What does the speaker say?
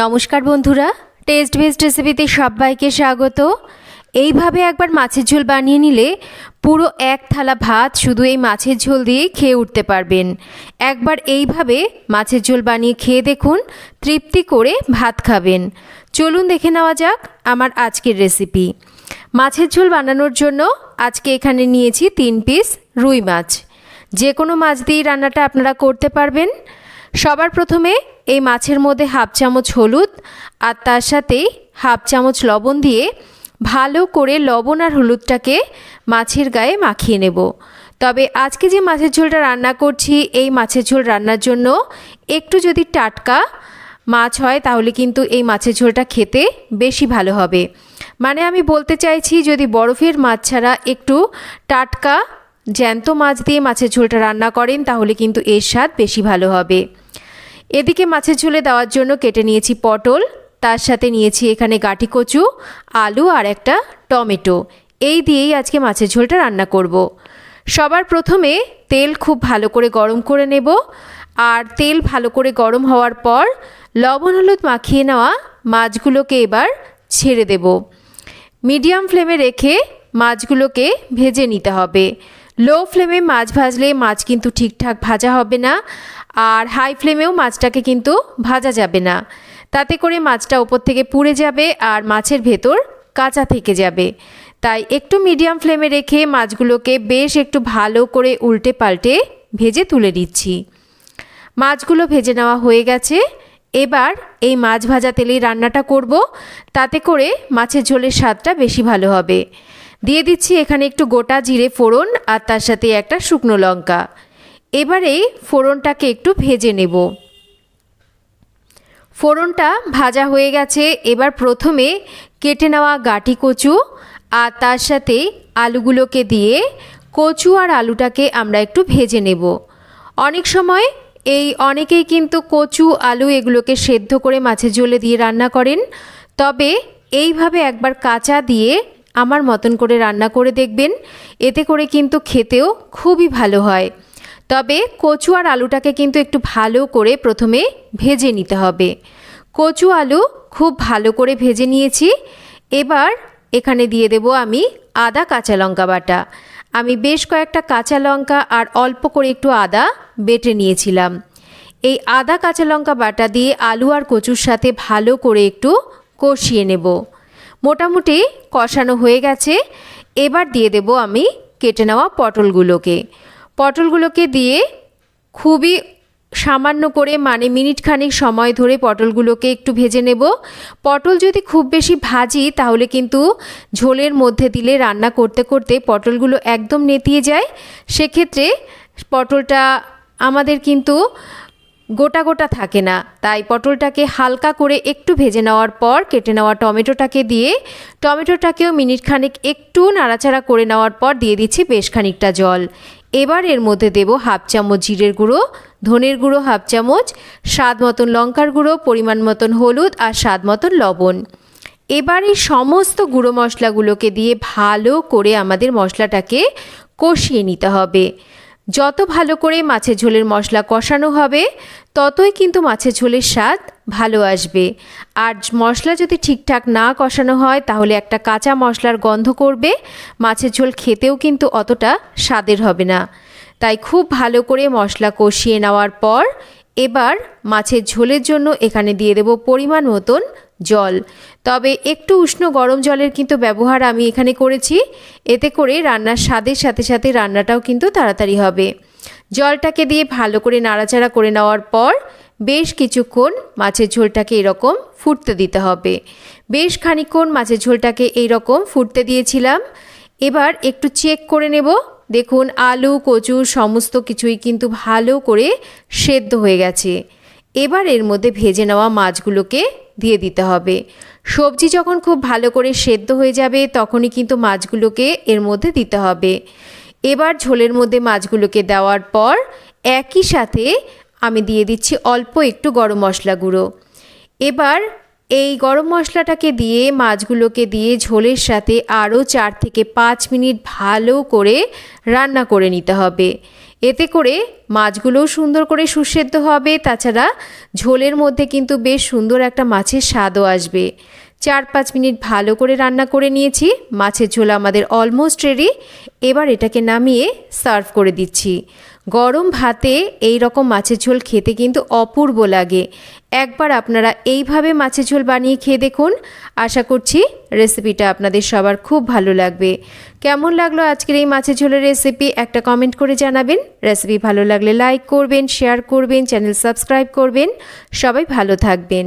নমস্কার বন্ধুরা test best রেসিপিতে সবাইকে স্বাগত। এইভাবে একবার মাছের ঝোল বানিয়ে নিলে পুরো এক থালা ভাত শুধু এই মাছের ঝোল দিয়ে খেয়ে উঠতে পারবেন। একবার এইভাবে মাছের ঝোল বানিয়ে খেয়ে দেখুন, তৃপ্তি করে ভাত খাবেন। চলুন দেখে নেওয়া যাক আমার আজকের রেসিপি মাছের ঝোল বানানোর জন্য আজকে এখানে নিয়েছি তিন পিস রুই মাছ। যে কোনো মাছ দিয়েই রান্নাটা আপনারা করতে পারবেন। সবার প্রথমে এই মাছের মধ্যে হাফ চামচ হলুদ আর তার সাথে হাফ চামচ লবণ দিয়ে ভালো করে লবণ আর হলুদটাকে মাছের গায়ে মাখিয়ে নেব। তবে আজকে যে মাছের ঝোলটা রান্না করছি, এই মাছের ঝোল রান্নার জন্য একটু যদি টাটকা মাছ হয়, তাহলে কিন্তু এই মাছের ঝোলটা খেতে বেশি ভালো হবে। মানে আমি বলতে চাইছি, যদি বরফের মাছ ছাড়া একটু টাটকা জ্যান্ত মাছ দিয়ে মাছের ঝোলটা রান্না করেন, তাহলে কিন্তু এর স্বাদ বেশি ভালো হবে। এদিকে মাছের ঝোলে দেওয়ার জন্য কেটে নিয়েছি পটল, তার সাথে নিয়েছি এখানে গাঁটি কচু, আলু আর একটা টমেটো। এই দিয়েই আজকে মাছের ঝোলটা রান্না করব। সবার প্রথমে তেল খুব ভালো করে গরম করে নেব। আর তেল ভালো করে গরম হওয়ার পর লবণ হলুদ মাখিয়ে নেওয়া মাছগুলোকে এবার ছেড়ে দেব। মিডিয়াম ফ্লেমে রেখে মাছগুলোকে ভেজে নিতে হবে। লো ফ্লেমে মাছ ভাজলে মাছ কিন্তু ঠিকঠাক ভাজা হবে না, আর হাই ফ্লেমেও মাছটাকে কিন্তু ভাজা যাবে না। তাতে করে মাছটা ওপর থেকে পুড়ে যাবে আর মাছের ভেতর কাঁচা থেকে যাবে। তাই একটু মিডিয়াম ফ্লেমে রেখে মাছগুলোকে বেশ একটু ভালো করে উল্টে পাল্টে ভেজে তুলে দিচ্ছি মাছগুলো ভেজে নেওয়া হয়ে গেছে। এবার এই মাছ ভাজা তেলেই রান্নাটা করব, তাতে করে মাছের ঝোলের স্বাদটা বেশি ভালো হবে। দিয়ে দিচ্ছি এখানে একটু গোটা জিরে ফোড়ন আর তার সাথে একটা শুকনো লঙ্কা। এবারে ফোড়নটাকে একটু ভেজে নেব। ফোড়নটা ভাজা হয়ে গেছে। এবার প্রথমে কেটে নেওয়া গাটি কচু আর তার সাথে আলুগুলোকে দিয়ে কচু আর আলুটাকে আমরা একটু ভেজে নেব। অনেক সময় এই অনেকেই কিন্তু কচু, আলু এগুলোকে সেদ্ধ করে মাছের ঝোলে দিয়ে রান্না করেন। তবে এইভাবে একবার কাঁচা দিয়ে আমার মতন করে রান্না করে দেখবেন। এতে করে কিন্তু খেতেও খুবই ভালো হয়। তবে কচু আর আলুটাকে কিন্তু একটু ভালো করে প্রথমে ভেজে নিতে হবে। কচু আলু খুব ভালো করে ভেজে নিয়েছি। এবার এখানে দিয়ে দেব আমি আদা কাঁচা লঙ্কা বাটা। আমি বেশ কয়েকটা কাঁচা লঙ্কা আর অল্প করে একটু আদা বেটে নিয়েছিলাম। এই আদা কাঁচা লঙ্কা বাটা দিয়ে আলু আর কচুর সাথে ভালো করে একটু কষিয়ে নেব। মোটামুটি কষানো হয়ে গেছে। এবার দিয়ে দেব আমি কেটে নেওয়া পটলগুলোকে। পটলগুলোকে দিয়ে খুবই সামান্য করে মানে মিনিট খানিক সময় ধরে পটলগুলোকে একটু ভেজে নেব। পটল যদি খুব বেশি ভাজি, তাহলে কিন্তু ঝোলের মধ্যে দিলে রান্না করতে করতে পটলগুলো একদম নেতিয়ে যায়। সেক্ষেত্রে পটলটা আমাদের কিন্তু গোটা গোটা থাকে না। তাই পটলটাকে হালকা করে একটু ভেজে নেওয়ার পর কেটে নেওয়া টমেটোটাকে দিয়ে টমেটোটাকেও মিনিট খানিক একটু নাড়াচাড়া করে নেওয়ার পর দিয়ে দিচ্ছি বেশ খানিকটা জল। এবার এর মধ্যে দেব হাফ চামচ জিরের গুঁড়ো, ধনের গুঁড়ো হাফ চামচ, স্বাদ মতন লঙ্কার গুঁড়ো, পরিমাণ মতন হলুদ আর স্বাদ মতন লবণ। এবার এই সমস্ত গুঁড়ো মশলাগুলোকে দিয়ে ভালো করে আমাদের মশলাটাকে কষিয়ে নিতে হবে। যত ভালো করে মাছের ঝোলের মশলা কষানো হবে, ততই কিন্তু মাছের ঝোলের স্বাদ ভালো আসবে। আর মশলা যদি ঠিকঠাক না কষানো হয়, তাহলে একটা কাঁচা মশলার গন্ধ করবে, মাছের ঝোল খেতেও কিন্তু অতটা স্বাদের হবে না। তাই খুব ভালো করে মশলা কষিয়ে নেওয়ার পর এবার মাছের ঝোলের জন্য এখানে দিয়ে দেব পরিমাণ মতন জল। তবে একটু উষ্ণ গরম জলের কিন্তু ব্যবহার আমি এখানে করেছি। এতে করে রান্নার স্বাদের সাথে সাথে রান্নাটাও কিন্তু তাড়াতাড়ি হবে। জলটাকে দিয়ে ভালো করে নাড়াচাড়া করে নেওয়ার পর বেশ কিছুক্ষণ মাছের ঝোলটাকে এরকম ফুটতে দিতে হবে। বেশ খানিক্ষণ মাছের ঝোলটাকে এইরকম ফুটতে দিয়েছিলাম। এবার একটু চেক করে নেব দেখুন, আলু, কচু সমস্ত কিছুই কিন্তু ভালো করে সেদ্ধ হয়ে গেছে। এবার এর মধ্যে ভেজে নেওয়া মাছগুলোকে দিয়ে দিতে হবে। সবজি যখন খুব ভালো করে সেদ্ধ হয়ে যাবে, তখনই কিন্তু মাছগুলোকে এর মধ্যে দিতে হবে। এবার ঝোলের মধ্যে মাছগুলোকে দেওয়ার পর একই সাথে আমি দিয়ে দিচ্ছি অল্প একটু গরম মশলা গুঁড়ো। এবার এই গরম মশলাটাকে দিয়ে, মাছগুলোকে দিয়ে ঝোলের সাথে আরও চার থেকে পাঁচ মিনিট ভালো করে রান্না করে নিতে হবে। এতে করে মাছগুলোও সুন্দর করে সুসেদ্ধ হবে। তাছাড়া ঝোলের মধ্যে কিন্তু বেশ সুন্দর একটা মাছের স্বাদও আসবে। চার পাঁচ মিনিট ভালো করে রান্না করে নিয়েছি। মাছের ঝোল আমাদের অলমোস্ট রেডি এবার এটাকে নামিয়ে সার্ভ করে দিচ্ছি। গরম ভাতে এই রকম মাছের ঝোল খেতে কিন্তু অপূর্ব লাগে। একবার আপনারা এইভাবে মাছের ঝোল বানিয়ে খেয়ে দেখুন। আশা করছি রেসিপিটা আপনাদের সবার খুব ভালো লাগবে। কেমন লাগল আজকের এই মাছের ঝোলের রেসিপি একটা কমেন্ট করে জানাবেন। রেসিপি ভালো লাগলে লাইক করবেন শেয়ার করবেন চ্যানেল সাবস্ক্রাইব করবেন। সবাই ভালো থাকবেন।